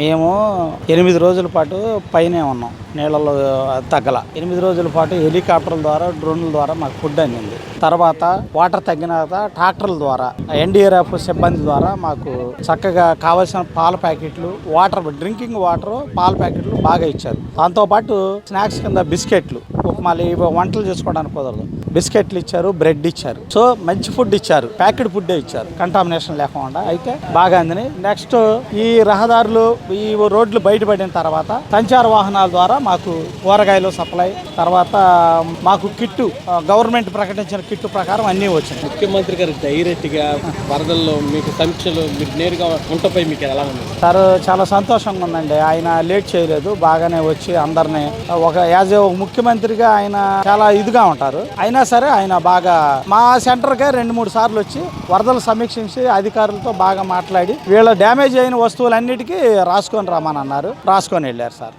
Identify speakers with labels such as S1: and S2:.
S1: మేము ఎనిమిది రోజుల పాటు పైనే ఉన్నాం. నీళ్ళలో తగ్గల. ఎనిమిది రోజుల పాటు హెలికాప్టర్ల ద్వారా డ్రోన్ల ద్వారా మాకు ఫుడ్ అందింది. తర్వాత వాటర్ తగ్గిన తర్వాత ట్రాక్టర్ల ద్వారా ఎన్డీఆర్ఎఫ్ సిబ్బంది ద్వారా మాకు చక్కగా కావలసిన పాల ప్యాకెట్లు వాటర్ డ్రింకింగ్ వాటర్ పాల ప్యాకెట్లు బాగా ఇచ్చారు. దాంతోపాటు స్నాక్స్ కింద బిస్కెట్లు మళ్ళీ వంటలు చేసుకోవడానికి కుదరదు. బిస్కెట్లు ఇచ్చారు బ్రెడ్ ఇచ్చారు. సో మంచి ఫుడ్ ఇచ్చారు. ప్యాకెట్ ఫుడ్డే ఇచ్చారు. కంటామినేషన్ లేకుండా అయితే బాగా అందినాయి. నెక్స్ట్ ఈ రహదారులు ఈ రోడ్లు బయటపడిన తర్వాత సంచార వాహనాల ద్వారా మాకు కూరగాయలు సప్లై తర్వాత మాకు కిట్టు గవర్నమెంట్ ప్రకటించిన కిట్టు ప్రకారం అన్నీ వచ్చినాయి.
S2: ముఖ్యమంత్రి గారు డైరెక్ట్గా వరదల్లో మీకు సమీక్షలు మీరు నేరుగా ఉంటపై మీకు ఎలా ఉంది?
S1: సార్ చాలా సంతోషంగా ఉందండి. ఆయన లేట్ చేయలేదు బాగానే వచ్చి అందరిని ఒక యాజ్ ఏ ముఖ్యమంత్రిగా ఆయన చాలా ఇదిగా ఉంటారు. అయినా సరే ఆయన బాగా మా సెంటర్కే రెండు మూడు సార్లు వచ్చి వరదలు సమీక్షించి అధికారులతో బాగా మాట్లాడి వీళ్ళ డ్యామేజ్ అయిన వస్తువులన్నిటికీ రాసుకొని రమ్మని అన్నారు. రాసుకొని వెళ్ళారు సార్.